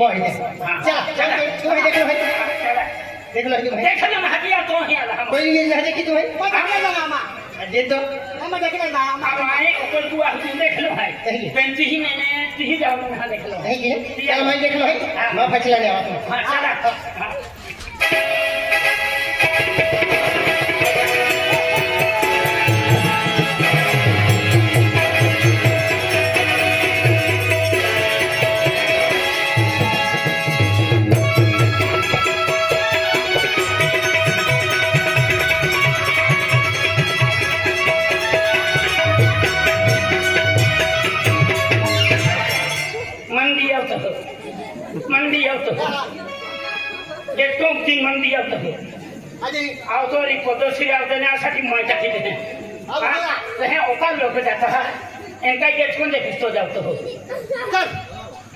मोह दे जा जा तू देख लो भाई देख लो भाई देख लो हटिया तो है अल्लाह कोई ये लहजे की तो है हमें ना मामा दे दो मामा देख ले ना मामा आए ऊपर तू आ तू देख लो भाई पेंटी ही मैंने ही जाओ ना देख लो नहीं है चल भाई देख लो भाई मैं फचला ले आता हूं हां चला ಮಂದಿ ಹೇಳ್ತದೆ ಎಷ್ಟು ಕಿಂಗ್ ಮಂದಿ ಹೇಳ್ತದೆ આવતો રી પદોશ્રી આવતો ને આ સાથી માતા થી ને હે ઓકા લોકો જાતા એમ કઈ ગેટ કોને પિસ્તો જાવતો હો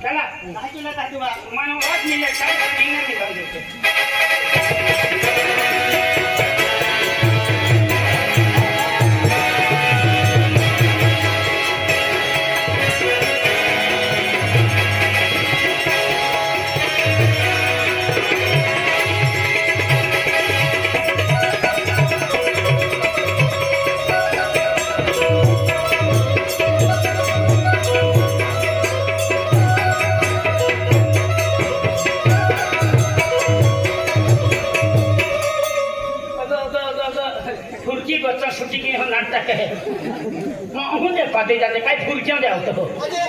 ચાલા મને વાત નહીં લાગતા નહીં લાગતો जाले काय फुलक्या द्यावं होतं म्हणजे?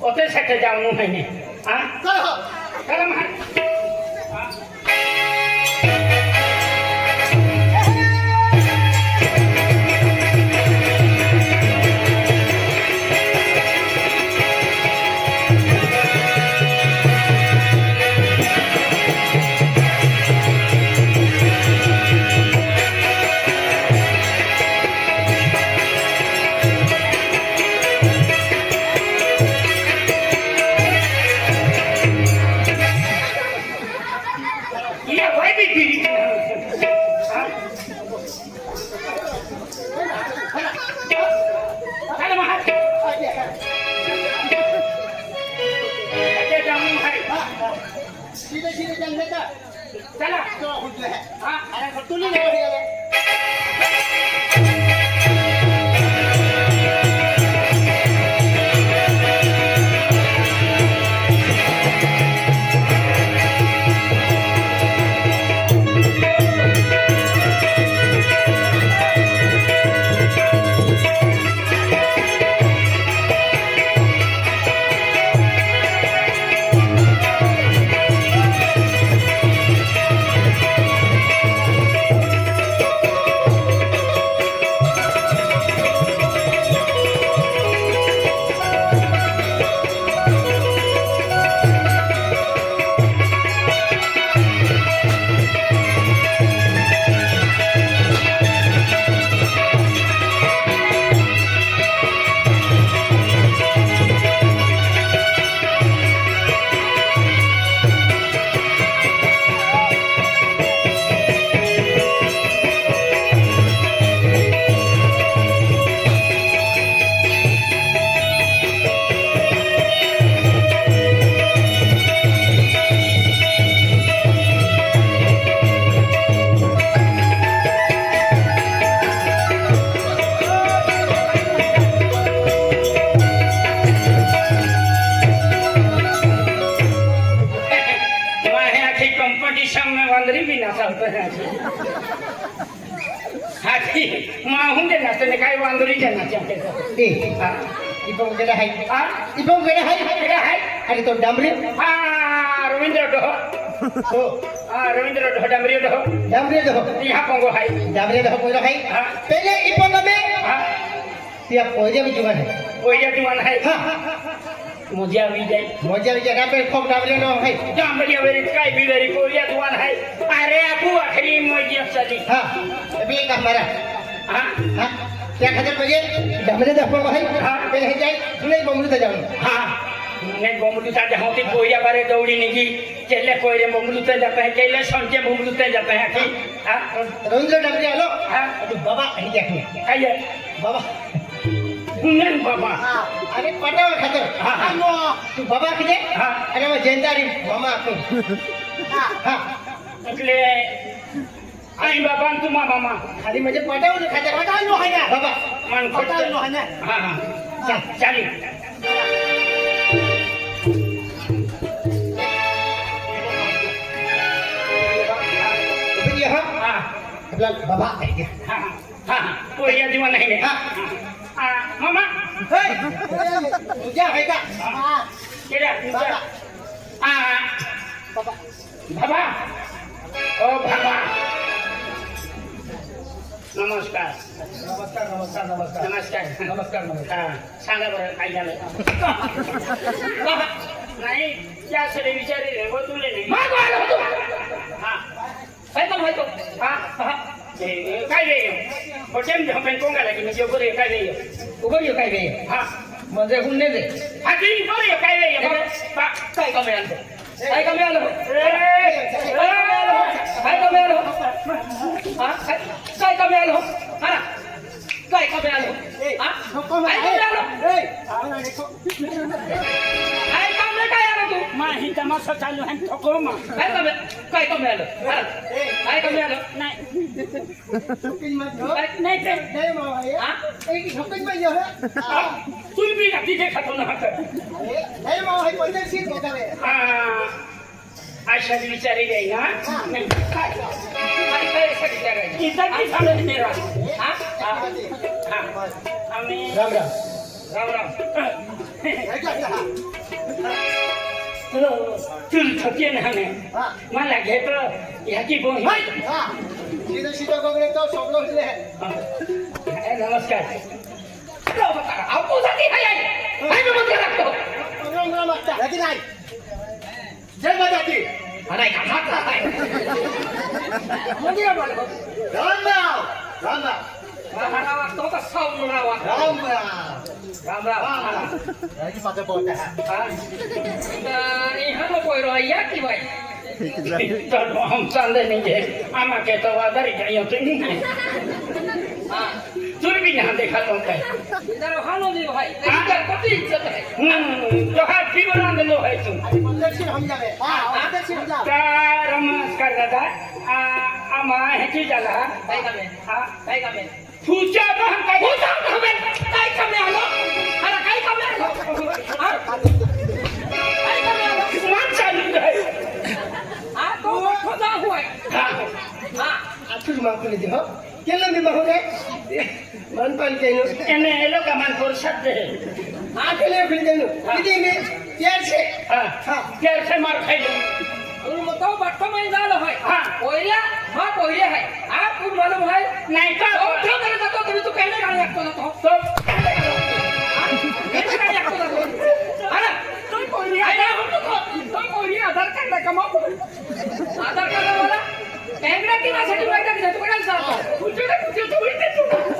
हो असे सगळे जाऊन हा Fortuna હાથી માં હું દેના તને કાઈ વાંધો નહીં જના છે હા દીપક ગેરા હાઈ હા દીપક ગેરા હાઈ ગેરા હાઈ અરે તો ડામરી હા રવિન્દ્ર ડો તો આ રવિન્દ્ર ડો ડામરી ડો ડામરી ડો ઈહા પોંગો હાઈ ડામરી ડો પોંગો હાઈ હા પેલે ઈપો નમે હા ત્યાં પોઈજા બી જુવાન હે પોઈજા જુવાન હે હા મોજા આવી જાય મોજા આવી જાય આપણે ખોમ ડાબલે નો હે ડાબલે વેરી કાઈ બી વેરી કોરિયા દુવાન હે અરે આપુ આખરી મોજી સદી હા એ બી કામ મારા હા હા ક્યાં ખાતે પજે ડાબલે દફો ભાઈ હા પે હે જાય નહીં બમરૂ થઈ જવાનું હા ને બમરૂ સાથે હોતી કોરિયા બારે દોડી નીકી ચેલે કોઈરે બમરૂ થઈ જતા હે ચેલે સંજે બમરૂ થઈ જતા હે હા રોંજો ડાબલે હાલો હા બાબા અહીં જાય આઈએ બાબા ગુંગન બાબા અને પટાવે ખાતર હા તું બાબા કીધે હા અને હવે જયંતારી મામા આપું હા એટલે આઈ બાબા તું મા મામા ખાલી મજે પટાવ ને ખાતર પટાવ નો હાયા બાબા મન પટાવ નો હાયા હા હા ચાલી બાબા હા હા કોઈ જીવન નહીં હા मामा तुझ्या आहे का केल्या तुझ्या आ बाबा बाबा ओ बाबा नमस्कार नमस्कार नमस्कार नमस्कार नमस्कार नमस्कार नमस्कार सांगा बरं काय झालं नाही त्या सगळे विचारले व तुले नाही બટેમ જ હમે કોંગા લાગી ને જોગો રે કાઈ ગયો ઉગર્યો કાઈ ગયો હા મને હું ને દે આ જી બોલે કાઈ ગયો મને પા કાઈ કમે આલો કાઈ કમે આલો એ કાઈ કમે આલો હા કાઈ કમે આલો હા કાઈ કમે આલો હા કાઈ કમે આલો એ ही तमाशा चालू आहे ठोको काय कमी काय आलं काय कमी आलं नाही नाही ते हो. हा? तुम्ही बी ना तिथे खातो ना हात अशाच विचारे हा नाही, काय काय काय नाही राव. आम्ही राम राम राम राम 줄 덮기는 하네. 만나 개또 야기 보니. 기도 시도 거기에 또 속로실래. નમસ્કાર આવતો સાથી હાય હાય મે મંત્ર રાખતો પ્રણામ પ્રણામ માતા રાજી રાય જય માતાજી અરે કાકા મંદિર બોલો રામ રામ আমাকে তো আদারি যাইও তুমি চুরবি না দেখা তো জহার জীবন দিল হয়েছো নমস্কার দাদা আমা হেঁচে জ্বালা माफ कर दीजिए हाँ क्या लंबी हो जाए मन पान कहनो एने एलो का मन पर शब्द है हाँ के लिए फिर कहनो इधर में प्यार से हाँ हाँ प्यार से मार खाई તો બટકો મંજાલો હોય હા ઓઈરા માં કોઈરે હોય આ તું માલુમ હોય નહીં તો તો કરે તો તમે તો કઈને ગાડી આપતો નતો તો કઈને ગાડી આપતો નતો અરે તો કોઈરે આ તો તો કોઈરે આધાર કાર્ડ ના કમાવ આધાર કાર્ડ વાળા બેંગડા કી ના સર્ટિફિકેટ કે જતો કોણ સાતો પૂછો તો પૂછો તો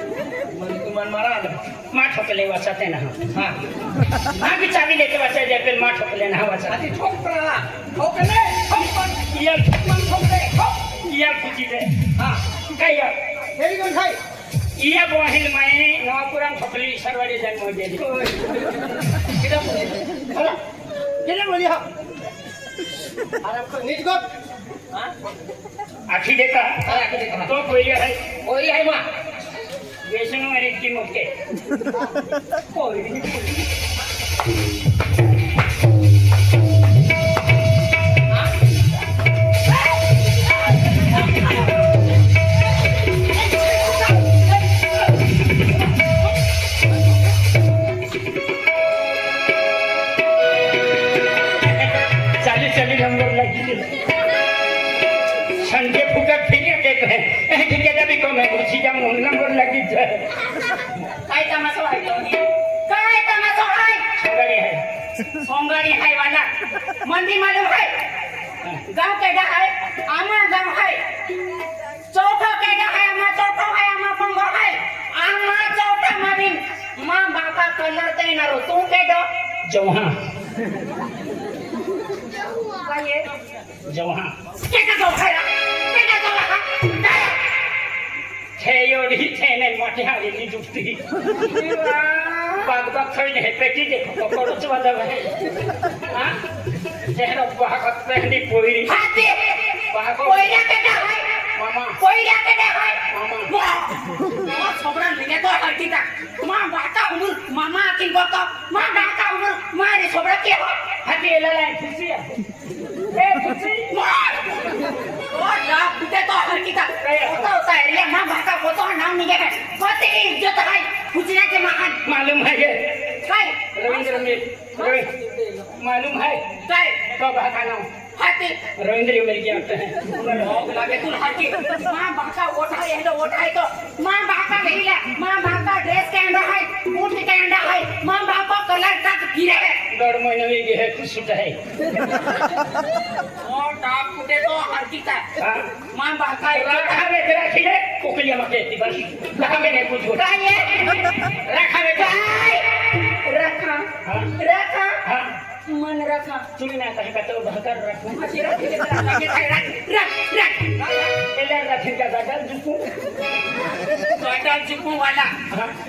ભગવાન મારા માં ઠોકલે વસાતે ના હા ના બી ચાવી લેતે વસા જાય પેલ માં ઠોકલે ના વસા આથી ઠોકરા ઠોકલે ઠોકન યાર ઠોકન ઠોકલે ઠોક યાર પૂછી દે હા કઈ યાર કેવી ગન થાય ઈયા બોહિલ માય નવાપુરા ઠોકલી સરવાડે જન્મ હોય દેલી કેડા બોલે હલા કેડા બોલી હા આરામ કર નીટ ગોટ હા આખી દેતા આખી દેતા તો કોઈ હે કોઈ હે માં 예수님 말했지 못해. જાઓ હા કેટલા જાઓ ખાયા કેટલા જાઓ હા ખેયોડી છે ને મોટી હાલીની જુપતી પગ પગ થઈને પેટી દે કોકોડો છો વાલા હા જેનો ભાગ પહેલી પોઈરી હાતે ભાગ પોઈરા કેટા હોય મામા પોઈરા કેટા હોય મામા મા છોકરા લીને તો હટીતા મા વાતા ઉમર મામા આકિન કોકો મા વાતા ઉમર મારે છોકરા કે હોય હાતે એલા લાઈ ખુશી मालूम है रविंद्र मिल मालूम है तो बहकाना ಹಾಕಿ ರವೀಂದ್ರ ಮೈಗೆ ಮಾ ಬಾಕ ಓಟ ಎರಡು ಓಟ ಆಯ್ತು ಮಾ ಬಾಕ ಇಲ್ಲ ಮಾ ಬಾಕ ಡ್ರೆಸ್ ಕ್ಯಾಂಡ ಹಾಯ್ ಊಟ ಕ್ಯಾಂಡ ಹಾಯ್ ಮಾ ಬಾಪ ಕಲರ್ ತಕ್ ಗಿರೆ ದೊಡ್ಡ ಮೈನವಿಗೆ ಖುಷಿ ತಾಯಿ ಓ ಟಾಪ್ ಕುಟೆ ತೋ ಹಾಕಿ ತಾ ಮಾ ಬಾಕ ರಖಾ ಮೇ ತೆರಾ ಖಿಲೆ ಕುಕಲಿಯ ಮಕೆ ತಿ ಬಸ್ ರಖಾ ಮೇ ನೆ ಕುछ ಹೋತಾ है रखा मे ताई रखा रखा મન રાખા જીવી ના કહે કે તો ભકર રાખું પછી રાખી રાખ રાખ રાખ એટલે રાખી કે ગાડલ જુકું ગાડલ જુકું વાલા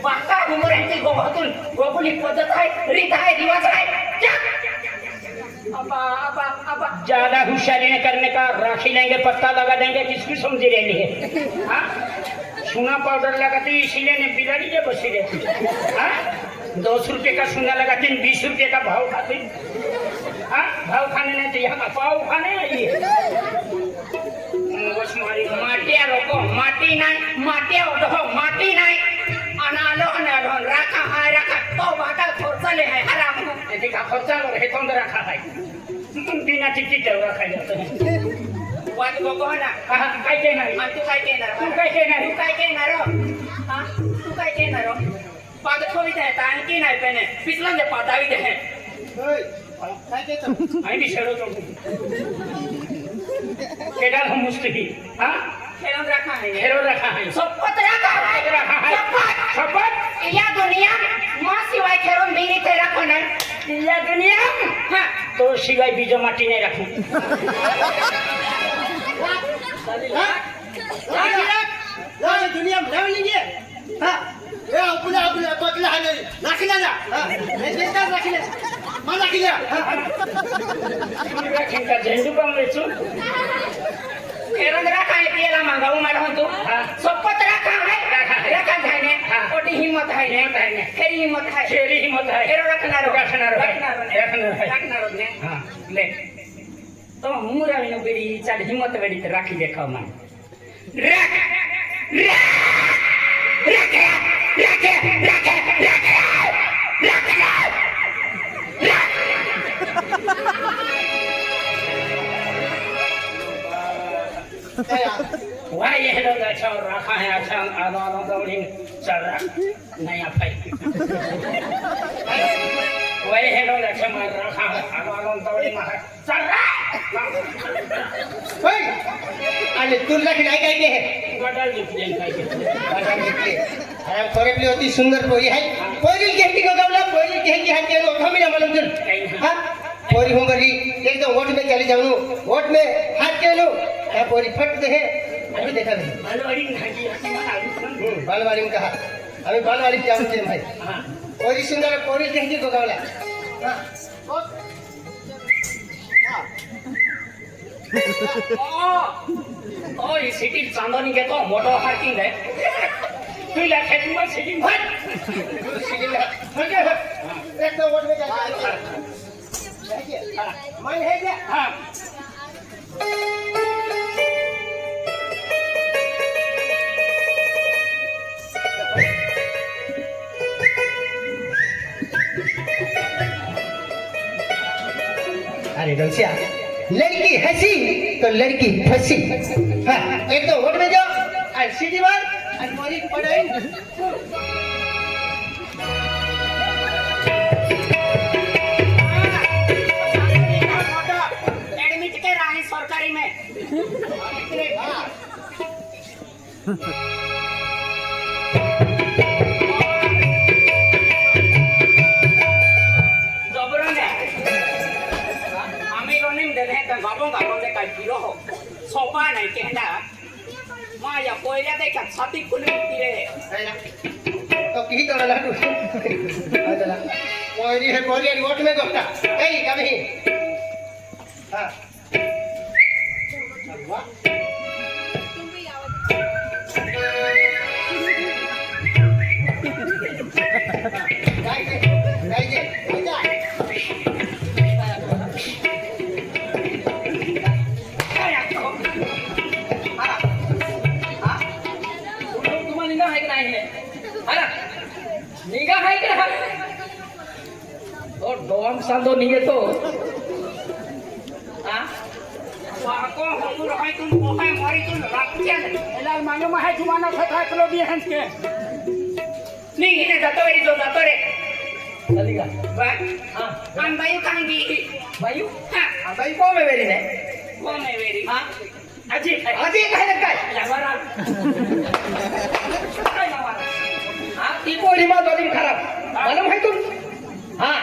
પાકા ઉમર હતી ગોહતુલ ગોકુલી પદ થાય રીત થાય રિવાજ થાય આપા આપા આપા ज्यादा होशियारी ने करने का राखी लेंगे पत्ता लगा देंगे किसकी समझी रही है हाँ सुना पाउडर लगाती इसीलिए ने बिगड़ी है बसी रहती है हाँ दस रुपये का सोना लगा तीन बीस रुपये का भाव खाते हैं भाव खाने नहीं तो यहाँ पाव खाने आई है માટિયા રોકો માટી નાય માટિયા ઓઢો માટી નાય અનાલો અનાલો રાખા હાય રાખા તો વાટા ખોરસા લે હાય હરામ એથી કા ખોરસા લો હે તોંદ રાખા હાય દિના ટિકિટ રાખા જાય વાત બોકો ના કાઈ કેનાર તું કાઈ કેનાર તું કાઈ કેનાર તું કાઈ કેનાર હા તું કાઈ કેનાર પાદર ખોલી દે તાંકી ના પેને પિછલા ને પાદાવી દે અહીં બી શેડો તો કેડા હમ મુસ્લિમ હા ખેरों रखा है खेरों रखा है सबको तो रखा है સિવાય ખેરોં બી નહીં રાખો ને દુનિયા હા તો સિવાય બીજો માટી નહીં રાખું દુનિયા લેવ લીજે હા આપણા આપણા પકલા ને રાખી લેલા મેં જેતા રાખી લેલા માં રાખી લેલા ખેંચા જેંડુ પણ મેચું એરંદ રાખાય પેલા માંગાવું મારો તો સોપત રાખા હે રાખા થાય ને ઓટી હિંમત થાય ને ખેરી હિંમત થાય ખેરી હિંમત થાય એરો હિંમત વેડી રાખી દેખાવ માં રાખ રાખ રાખ Why you know that your Rakhai Achang Alon Doling Sara Naya Pai? Why you know that your Rakhai Alon Doling Sara? Hey! अरे तुला काय काय ते गटाल घेतले काय घेतले गटाल घेतले हां कोरेपली ବି ଅତି ସୁନ୍ଦର ପରି ହାଇ घेतली का गावला पोरी घेतली हात केलो कमी ना मला तुझ हां पोरी ତ गई ମେ ଚାଲି ଯାଉନୁ चले जाऊं वोट में हाथ ପରି हां ଦେହେ ଆମେ ଦେଖା अभी देखा नहीं बालवाड़ी नहीं बालवाड़ी में कहा अभी बालवाड़ी क्या होते भाई पोरी सुंदर पोरी घेतली का गावला हां ओ ओ ये सिटी चांदनी তুই লেখে তোমার সেদিন ভাই একটা ওট বেজা মান হয়ে যা হ্যাঁ अरे रोसिया लड़की हंसी तो लड़की फंसी हाँ एक तो वोट में जाओ और सीधी बात અને મોરી પડાય सरकारी में કોઈલા દે કે છાતી ખુલી તીરે તો કી તો લાડુ આદલા કોઈરી હે કોઈરી ઓટ મે ગોટા એય કભી હા વાહ ઓમ સાંધો નીએ તો હા વાકો હું રહી તું મોહે મારી તું રાખતી ને એલા માનો મહે જુવાનો થતા કલો બી હંસ કે ની ઇને જતો રે જો જતો રે ચલી જા બા હા આન બાયુ કાંગી બાયુ હા આ બાયુ કોમે વેરી ને કોમે વેરી હા અજી અજી કહે ને કાય લવારા આ ટીકોડી માં તો ખરાબ માલુમ હે તું હા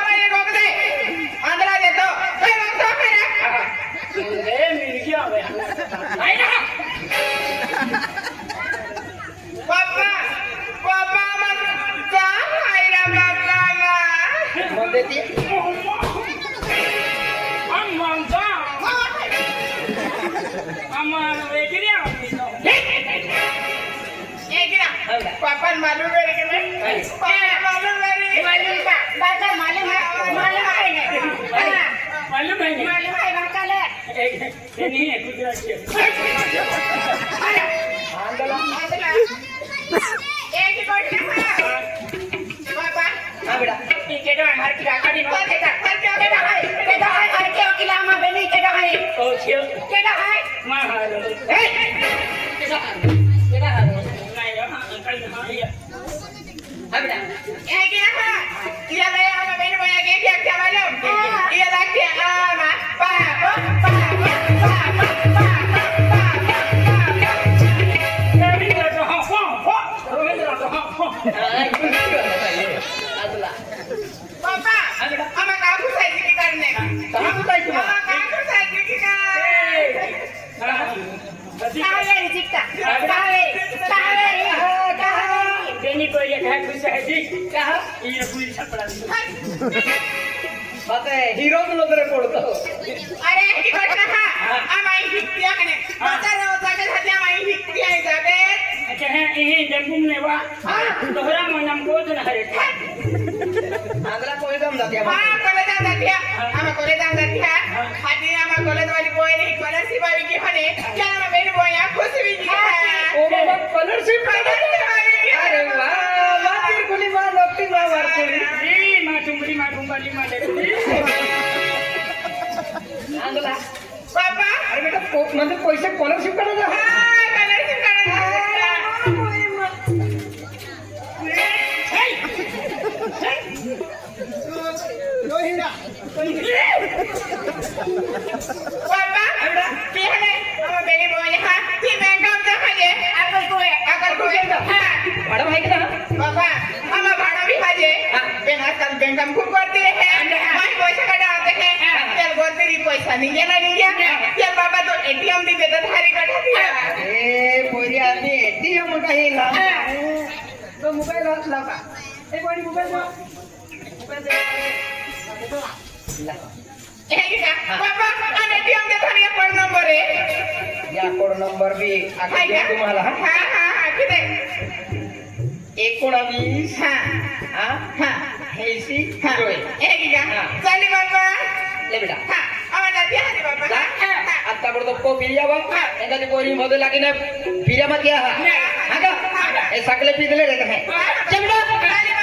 છે નહીં ને ગુજરાત છે Yeah. બેની કોઈ એક હાથ પૂછે હજી કહા એ પૂરી છપડા ಮತ್ತೆ ಹೀರೋ ಅಂದ್ರೆ ಕೊಡ್ತು ಅರೆ ಕೊಟ್ಟಹ ಆ ಮೈ ಹಿಕ್ತಿಯಾಕನೆ ಮಾತಾಡ ಹೋದಾಗ ಸದ್ಯ ಮೈ ಹಿಕ್ತಿ ಆಯ್ತಾದೆ ಚಹೆ ಇಹಿ ಜಂಗುಮ್ ನೆವಾ ದೊಹರಾ ಮೈ ನಮ್ ಕೋದನ ಹರೆ ಆಂದ್ರ ಕೊಯ್ದಂ ದತ್ಯ ಹಾ ಕೊಲೆದ ದತ್ಯ ಆಮ ಕೊಲೆದ ದತ್ಯ ಹಾದಿ ಆಮ ಕೊಲೆದ ವಾಲಿ ಬೋಯನಿ ಕೊಲಸಿ ಬಾವಿ ಕಿ ಹನೆ ಕ್ಯಾಮ ಮೇನು ಬೋಯ ಖುಷಿ ವಿಜಿ ಓ ಬಾಬಾ ಕಲರ್ಶಿಪ್ ಅರೆ ವಾಹ್ বাবা আরে বেটা মানে পয়সা স্কলারশিপ কাটা যা হ্যাঁ স্কলারশিপ কাটা যা বাবা আমরা পেহনে আমার বেলি বলে হ্যাঁ তুই ব্যাংক কাম দেখা যে আকার কোয়ে আকার কোয়ে হ্যাঁ বড় ভাই না বাবা আমার देना कम देन कम खूब एटीएम मोबाइल एटीएम नंबर है या कोड नंबर भी आखिर एकोणावीस हां हैसी होय हे गिगा चली बाबा ले बेटा हां आवाज आती बाबा आता बरोबर पो पिरिया बाबा एंदा ते कोरी मधे लागे मत हां हां हे सगळे पिदले रे काय चल